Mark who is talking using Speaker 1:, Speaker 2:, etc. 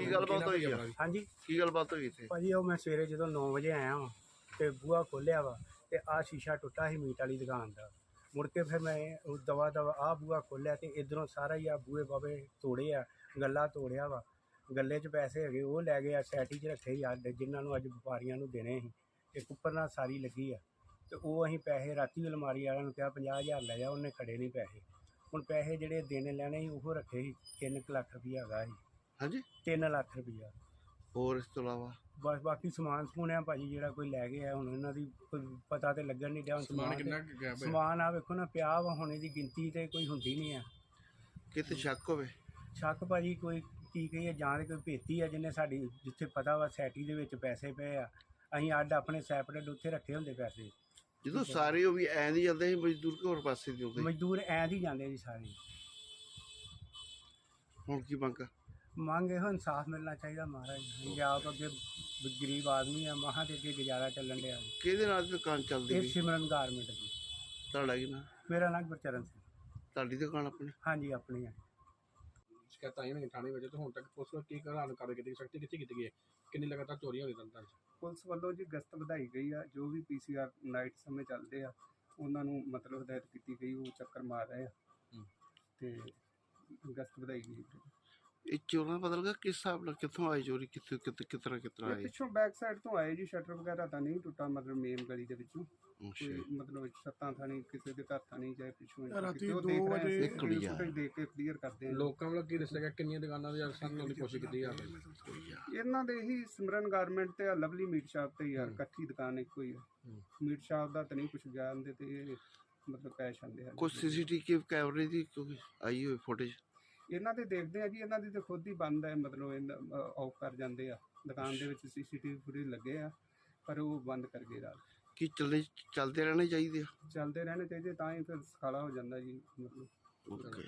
Speaker 1: ਕੀ ਗੱਲਬਾਤ ਹੋਈ ਆ?
Speaker 2: ਹਾਂਜੀ।
Speaker 1: ਕੀ ਗੱਲਬਾਤ ਹੋਈ ਇੱਥੇ?
Speaker 2: ਭਾਜੀ ਉਹ ਮੈਂ ਸਵੇਰੇ ਜਦੋਂ 9 ਵਜੇ ਆਇਆ ਵਾਂ ਤੇ ਬੂਹਾ ਖੋਲਿਆ ਵਾ ਤੇ ਆ ਸ਼ੀਸ਼ਾ ਟੁੱਟਾ ਸੀ ਮੀਟ ਵਾਲੀ ਦੁਕਾਨ ਦਾ। ਮੁੜ ਕੇ ਫਿਰ ਮੈਂ ਉਹ ਦਵਾ ਦਵਾ ਆ ਬੂਹਾ ਖੋਲਿਆ ਤੇ ਇਧਰੋਂ ਸਾਰਾ ਹੀ ਆ ਬੂਹੇ ਬਾਬੇ ਤੋੜੇ ਆ ਗੱਲਾ ਤੋੜਿਆ ਵਾ। ਗੱਲੇ 'ਚ ਪੈਸੇ ਹੈਗੇ ਉਹ ਲੈ ਗਏ ਆ ਸੈਟੀ 'ਚ ਰੱਖੇ ਸੀ ਅੱਡ ਜਿਨ੍ਹਾਂ ਨੂੰ ਅੱਜ ਵਪਾਰੀਆਂ ਨੂੰ ਦੇਣੇ ਸੀ ਇੱਕ ਉੱਪਰ ਨਾਲ ਸਾਰੀ ਲੱਗੀ ਆ। ਤੇ ਉਹ ਅਸੀਂ ਪੈਸੇ ਰਾਤੀ ਅਲਮਾਰੀ ਵਾਲਿਆਂ ਨੂੰ ਕਿਹਾ 50000 ਲੈ ਜਾ ਉਹਨੇ ਖੜੇ ਨਹੀਂ ਪੈਸੇ। ਹੁਣ ਪੈਸੇ ਜਿਹੜੇ ਦੇਣੇ ਲੈਣੇ ਸੀ ਉਹ ਰੱਖੇ ਸੀ 3 ਲੱਖ ਰੁਪਈਆ ਹੈਗਾ ਸੀ।
Speaker 1: ਹਾਂਜੀ?
Speaker 2: 3 ਲੱਖ ਰੁਪਈਆ।
Speaker 1: ਹੋਰ ਇਸ ਤੋਂ ਇਲਾਵਾ?
Speaker 2: ਬਸ ਬਾਕੀ ਸਮਾਨ ਸਮੂਨ ਆ ਭਾਜੀ ਜਿਹੜਾ ਕੋਈ ਲੈ ਗਿਆ ਹੁਣ ਇਹਨਾਂ ਦੀ ਕੋਈ ਪਤਾ ਤੇ ਲੱਗਣ ਨਹੀਂ ਡਿਆ ਹੁਣ
Speaker 3: ਸਮਾਨ ਕਿੰਨਾ ਕੁ ਗਿਆ ਪਿਆ?
Speaker 2: ਸਮਾਨ ਆ ਵੇਖੋ ਨਾ ਪਿਆ ਵਾ ਹੁਣ ਇਹਦੀ ਗਿਣਤੀ ਤੇ ਕੋਈ ਹੁੰਦੀ ਨਹੀਂ ਆ।
Speaker 1: ਕਿਤੇ ਸ਼ੱਕ ਹੋਵੇ?
Speaker 2: ਸ਼ੱਕ ਭਾਜੀ ਕੋਈ ਕੀ ਕਹੀਏ ਜਾਂ ਤੇ ਕੋਈ ਭੇਤੀ ਆ ਜਿਹਨੇ ਸਾਡੀ ਜਿੱਥੇ ਪਤਾ ਵਾ ਸੈਟੀ ਦੇ ਵਿੱਚ ਪੈਸੇ ਪਏ ਆ। ਅਸੀਂ ਅੱਡ ਆਪਣੇ ਸੈਪਰੇਟ ਉੱਥੇ ਰੱਖੇ ਹੁੰਦੇ ਪੈਸੇ।
Speaker 1: ਜਦੋਂ ਸਾਰੇ ਉਹ ਵੀ ਐਂ ਦੀ ਜਾਂਦੇ ਸੀ ਮਜ਼ਦੂਰ ਕਿ ਹੋਰ ਪਾਸੇ ਦੀ ਹੁੰਦੇ
Speaker 2: ਮਜ਼ਦੂਰ ਐਂ ਦੀ ਜਾਂਦੇ ਜੀ ਸਾਰੇ।
Speaker 1: ਹੁਣ ਕੀ ਮੰਗ ਆ?
Speaker 2: ਮੰਗ ਇਹੋ ਇਨਸਾਫ ਮਿਲਣਾ ਚਾਹੀਦਾ ਮਹਾਰਾਜ। ਜੀ ਆਪ ਅੱਗੇ ਬ- ਗਰੀਬ ਆਦਮੀ ਆ ਮਹਾਂ ਦੇ ਅੱਗੇ ਗੁਜ਼ਾਰਾ ਚੱਲਣ ਡਿਆ।
Speaker 1: ਕਿਹਦੇ ਨਾਲ ਦੁਕਾਨ ਚੱਲਦੀ
Speaker 2: ਇਹ
Speaker 1: ਵੀ
Speaker 2: ਸਿਮਰਨ ਗਾਰਮੈਂਟ ਦੀ।
Speaker 1: ਤੁਹਾਡਾ ਕੀ ਨਾ
Speaker 2: ਮੇਰਾ ਨਾਮ ਗੁਰਚਰਨ ਸਿੰਘ।
Speaker 1: ਤੁਹਾਡੀ ਦੁਕਾਨ ਆਪਣੀ?
Speaker 2: ਹਾਂਜੀ ਆਪਣੀ ਆ।
Speaker 3: ਸ਼ਿਕਾਇਤਾਂ ਆਈਆਂ ਨੇ ਥਾਣੇ ਵਿੱਚ ਤੇ ਹੁਣ ਤੱਕ ਪੁਲਿਸ ਵੱਲੋਂ ਕੀ ਕਰਾਨ ਕਰ ਕੀਤੀ ਸਖਤੀ ਕਿੱਥੇ ਕੀਤੀ ਗਈ ਹੈ? ਕਿੰਨੀ ਲਗਾਤਾਰ ਚੋਰੀਆਂ ਹੋ ਰਹੀਆਂ ਤੰਤਰ
Speaker 4: ਪੁਲਿਸ ਵੱਲੋਂ ਜੀ ਗਸ਼ਤ ਵਧਾਈ ਗਈ ਆ। ਜੋ ਵੀ ਪੀਸੀਆਰ ਨਾਈਟ ਸਮੇਂ ਚੱਲਦੇ ਆ ਉਹਨਾਂ ਨੂੰ ਮਤਲਬ ਹਦਾਇਤ ਕੀਤੀ ਗਈ ਉਹ ਚੱਕਰ ਮਾਰ ਰਹੇ ਆ।
Speaker 3: ਹੂੰ।
Speaker 4: ਤੇ ਗਸ਼ਤ ਵਧਾਈ ਗਈ।
Speaker 1: ਇਹ ਚੋਰਾਂ ਦਾ ਪਤਾ ਲੱਗਾ ਕਿਸ ਹਿਸਾਬ ਨਾਲ ਕਿੱਥੋਂ ਆਈ ਚੋਰੀ ਕਿੱਥੇ ਕਿੱਥੇ ਕਿਤਰਾ ਕਿਤਰਾ
Speaker 4: ਇਹ
Speaker 1: ਆਈ
Speaker 4: ਪਿੱਛੋਂ ਬੈਕ ਸਾਈਡ ਤੋਂ ਆਏ ਜੀ ਸ਼ਟਰ ਵਗੈਰਾ ਤਾਂ ਨਹੀਂ ਟੁੱਟਾ ਮਤਲਬ ਮੇਨ ਗਲੀ ਦੇ ਵਿੱਚੋਂ।
Speaker 1: ਅੱਛਾ
Speaker 4: ਕੋਈ ਮਤਲਬ ਛੱਤਾਂ ਥਾਣੀ ਕਿਸੇ ਦੇ ਘਰ ਤਾਂ ਨਹੀਂ ਜਾਏ ਪਿੱਛੋਂ
Speaker 2: ਰਾਤੀ
Speaker 4: ਕਿਤੇ ਉਹ
Speaker 2: ਦੋ
Speaker 4: ਦੇਖ ਰਹੇ
Speaker 2: ਵਜੇ
Speaker 4: ਸੀ,
Speaker 1: ਨਿਕਲੀ ਆ।
Speaker 4: footage ਦੇਖ ਕੇ ਕਲੀਅਰ ਕਰਦੇ ਆ।
Speaker 3: ਲੋਕਾਂ ਵੱਲੋਂ ਕੀ ਦੱਸਿਆ ਗਿਆ ਕਿੰਨੀਆਂ ਦੁਕਾਨਾਂ ਦੇ ਅਰਸਨ ਲਾਉਣ ਦੀ ਕੋਸ਼ਿਸ਼ ਕੀਤੀ ਜਾ ਰਹੀ ਹੈ
Speaker 4: ਇਹਨਾਂ ਦੇ ਹੀ ਸਿਮਰਨ ਗਾਰਮੈਂਟ ਤੇ ਆ ਲਵਲੀ ਮੀਟ ਸ਼ਾਪ ਤੇ ਯਾਰ ਇਕੱਠੀ ਦੁਕਾਨ ਇੱਕੋ ਹੀ ਆ।
Speaker 3: ਹੂੰ।
Speaker 4: ਮੀਟ ਸ਼ਾਪ ਦਾ ਤਾਂ ਨਹੀਂ ਕੁਝ ਜਾਣਦੇ ਤੇ ਇਹ ਮਤਲਬ ਕੈਸ਼ ਆਂਦੇ ਹਨ
Speaker 1: ਕੁਝ ਸੀਸੀਟੀਵੀ ਕੈਮਰੇ ਦੀ ਕੋਈ ਆਈ ਹੋਈ ਫੁਟੇਜ
Speaker 4: ਇਹਨਾਂ ਦੇ ਦੇਖਦੇ ਆ ਜੀ ਇਹਨਾਂ ਦੀ ਤਾਂ ਖੁਦ ਹੀ ਬੰਦ ਹੈ ਮਤਲਬ ਆਫ ਕਰ ਜਾਂਦੇ ਆ। ਦੁਕਾਨ ਦੇ ਵਿੱਚ ਸੀਸੀਟੀਵੀ ਫੁਟੇਜ ਲੱਗੇ ਆ ਪਰ ਉਹ ਬੰਦ ਕਰ ਗਏ ਰਾਤ।
Speaker 1: ਕੀ ਚੱਲਣੇ ਚੱਲਦੇ ਰਹਿਣੇ ਚਾਹੀਦੇ ਆ?
Speaker 4: ਚੱਲਦੇ ਰਹਿਣੇ ਚਾਹੀਦੇ ਤਾਂ ਹੀ ਫਿਰ ਸਖਾਲਾ ਹੋ ਜਾਂਦਾ ਜੀ ਮਤਲਬ।
Speaker 1: ਓਕੇ